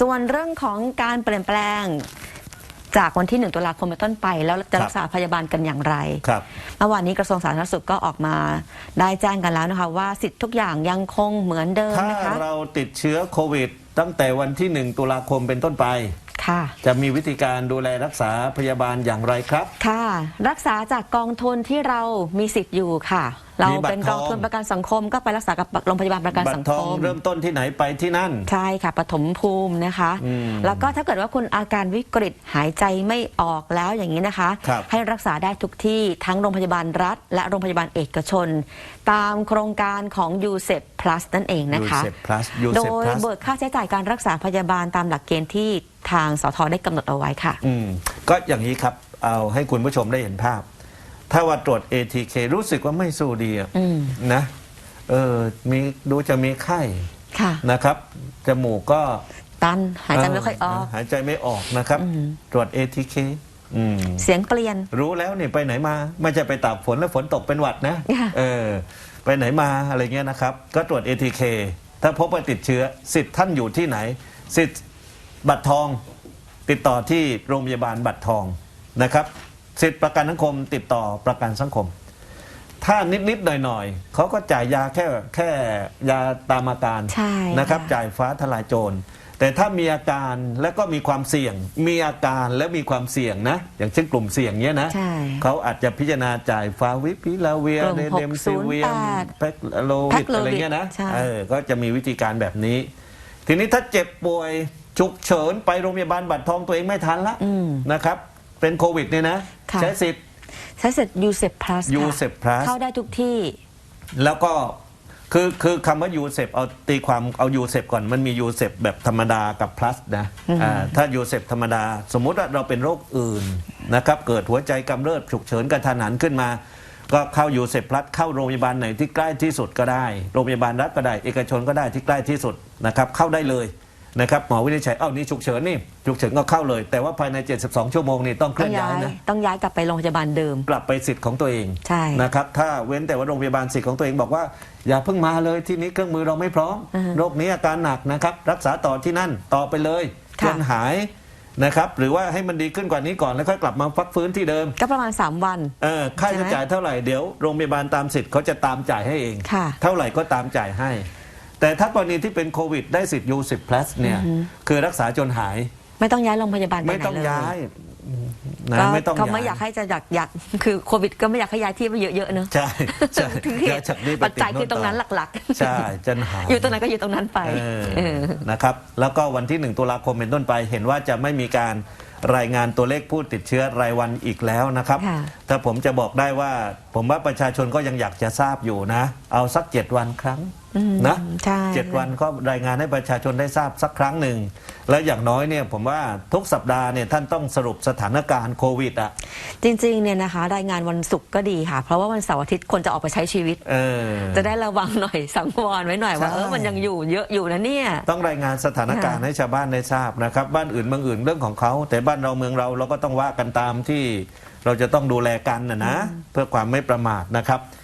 ส่วนเรื่องของการเปลี่ยนแปลงจากวันที่ 1 ตุลาคมเป็นต้นไป แล้วจะรักษาพยาบาลกันอย่างไรครับเมื่อวานนี้กระทรวงสาธารณสุขก็ออกมาได้แจ้งกันแล้วนะคะว่าสิทธิ์ทุกอย่างยังคงเหมือนเดิมถ้านะคะเราติดเชื้อโควิด ตั้งแต่วันที่ 1 ตุลาคมเป็นต้นไปค่ะจะมีวิธีการดูแลรักษาพยาบาลอย่างไรครับ ค่ะ รักษาจากกองทุนที่เรามีสิทธิ์อยู่ค่ะเรามีบัตรเป็นกองทุนทองประกันสังคมก็ไปรักษากับโรงพยาบาลประกันบัตสังรทคองม เริ่มต้นที่ไหนไปที่นั่น ใช่ค่ะปฐมภูมินะคะ อืมแล้วก็ถ้าเกิดว่าคุณอาการวิกฤตหายใจไม่ออกแล้วอย่างนี้นะคะ ครับ ให้รักษาได้ทุกที่ทั้งโรงพยาบาลรัฐ และโรงพยาบาลเอกชน ตามโครงการของ u s e p Plus นั่นเองนะคะ ยูเซปพลัสยูโดเซปยพลัสเบิกค่าใช้จ่ายการรักษาพยาบาลตามหลักเกณฑ์ที่ทางสทได้กำหนดเอาไว้ค่ะ อืมก็อย่างนี้ครับ เอาให้คุณผู้ชมได้เห็นภาพ ถ้าว่าตรวจ ATK รู้สึกว่าไม่สู้ดีอะอืมนะ เออมีดูจะมีไข้ค่ะ นะครับ จมูกก็ตันหายใจไม่ค่อยออกเหายใจไม่ออกนะครับ อืม ตรวจ ATK อืม เสียงเปลี่ยน รู้แล้วนี่ไปไหนมา ไม่จะไปตากฝนแล้วฝนตกเป็นหวัดนะค่ะ เออ ไปไหนมาอะไรเงี้ยนะครับ ก็ตรวจ ATK ถ้าพบว่าติดเชื้อสิทธิ์ท่านอยู่ที่ไหน สิทธิ์บัตรทอง ติดต่อที่โรงพยาบาลบัตรทองนะครับ สิทธิ์ประกันสังคมติดต่อประกันสังคม ถ้านิดๆหน่อยๆเขาก็จ่ายยาแค่แค่ยาตามอาการใช่นะครับ ค่ะ จ่ายฟ้าทลายโจร แต่ถ้ามีอาการแล้วก็มีความเสี่ยง มีอาการและมีความเสี่ยงนะ อย่างเช่นกลุ่มเสี่ยงเนี้ยนะใช่เขาอาจจะพิจารณาจ่ายฟาวิพิลาเวียกลุ่มเดเดมซิเวีย608แพคโลแพ็วิคดโลวิดอะไรเงี้ยนะใช่ เออก็จะมีวิธีการแบบนี้ ทีนี้ถ้าเจ็บป่วยฉุกเฉินไปโรงพยาบาลบัตรทองตัวเองไม่ทันละอืมนะครับ เป็นโควิดเนี่ยนะ ค่ะ ใช้สิทธิ์ใช้สิทธิ์ u s e p Plus ค่ะ USEP Plus เข้าได้ทุกที่ แล้วก็คือคือคำว่ายูเซปเอาตีความเอายูเซปก่อนมันมียูเซปแบบธรรมดากับ plus นะอ่าถ้ายูเซปธรรมดา สมมุติว่าเราเป็นโรคอื่นนะครับ เกิดหัวใจกำเริบฉุกเฉินกระทันหันขึ้นมา ก็เข้ายูเซปพลัสเข้าโรงพยาบาลไหนที่ใกล้ที่สุดก็ได้ โรงพยาบาลรัฐก็ได้ เอกชนก็ได้ที่ใกล้ที่สุดนะครับ เข้าได้เลย นะครับหมอวินิจฉัยเอ้านี่ฉุกเฉินนี่ฉุกเฉินก็เข้าเลย แต่ว่าภายใน 72 ชั่วโมงนี่ต้องเคต้ลื่อองนย้าย้ายยนะต้องย้ายกลับไปโรงพยาบาลเดิม กลับไปสิทธิ์ของตัวเองใช่นะครับถ้าเว้นแต่ว่าโรงพยาบาลสิทธิ์ของตัวเองบอกว่า อย่าเพิ่งมาเลยที่นี้เครื่องมือเราไม่พร้อมอือฮึโรคนี้อาการหนักนะครับรักษาต่อที่นั่นต่อไปเลยค่ะจนหายนะครับหรือว่าให้มันดีขึ้นกว่านี้ก่อนแล้วค่อยกลับมาพักฟื้นที่เดิม ก็ประมาณ 3 วันเออค่าใช่ใช้ไหมจ่ายเท่าไหร่เดี๋ยวโรงพยาบาลตามสิทธิ์เขาจะตามจ่ายให้เองค่ะเท่าไหร่ก็ตามจ่ายให้ แต่ถ้ากรณีที่เป็นโควิดได้สิทธิ์ยูสิบ plus เนี่ยคือรักษาจนหาย ไม่ต้องย้ายโรงพยาบาลไปไม่ไหนต้องเลยย้ายนะก็ไม่ต้องเขาย้ายไม่อยากให้จะอยากอยากคือโควิด ก็ไม่อยากให้ย้ายที่ไปเยอะๆเนอะ ใช่ใช่ถึงเหย้ายตุจากนี้ไปปัจจัยติดคือตรงนั้นต่อหลักๆ ใช่จนหาย อยู่ตรงไหนก็อยู่ตรงนั้นไปเออเออ นะครับ แล้วก็วันที่ 1 ตุลาคมเป็นต้นไป เห็นว่าจะไม่มีการรายงานตัวเลขผู้ติดเชื้อรายวันอีกแล้วนะครับ ค่ะ ถ้าผมจะบอกได้ว่า ผมว่าประชาชนก็ยังอยากจะทราบอยู่นะ เอาสักเจ็ดวันครั้ง อืมนะใช่เจ็ดวันก็รายงานให้ประชาชนได้ทราบสักครั้งหนึ่ง และอย่างน้อยเนี่ยผมว่าทุกสัปดาห์เนี่ยท่านต้องสรุปสถานการณ์โควิดอะ จริงๆเนี่ยนะคะ รายงานวันศุกร์ก็ดีค่ะ เพราะว่าวันเสาร์อาทิตย์คนจะออกไปใช้ชีวิต เออ จะได้ระวังหน่อยสังวรไว้หน่อยว่าใช่ เออมันยังอยู่เยอะอยู่นะเนี่ย ต้องรายงานสถานการณ์ค่ะให้ชาวบ้านได้ทราบนะครับ บ้านอื่นเมืองอื่นเรื่องของเขา แต่บ้านเราเมืองเราเราก็ต้องว่ากันตามที่เราจะต้องดูแลกันนะนะเพื่อความไม่ประมาทนะครับ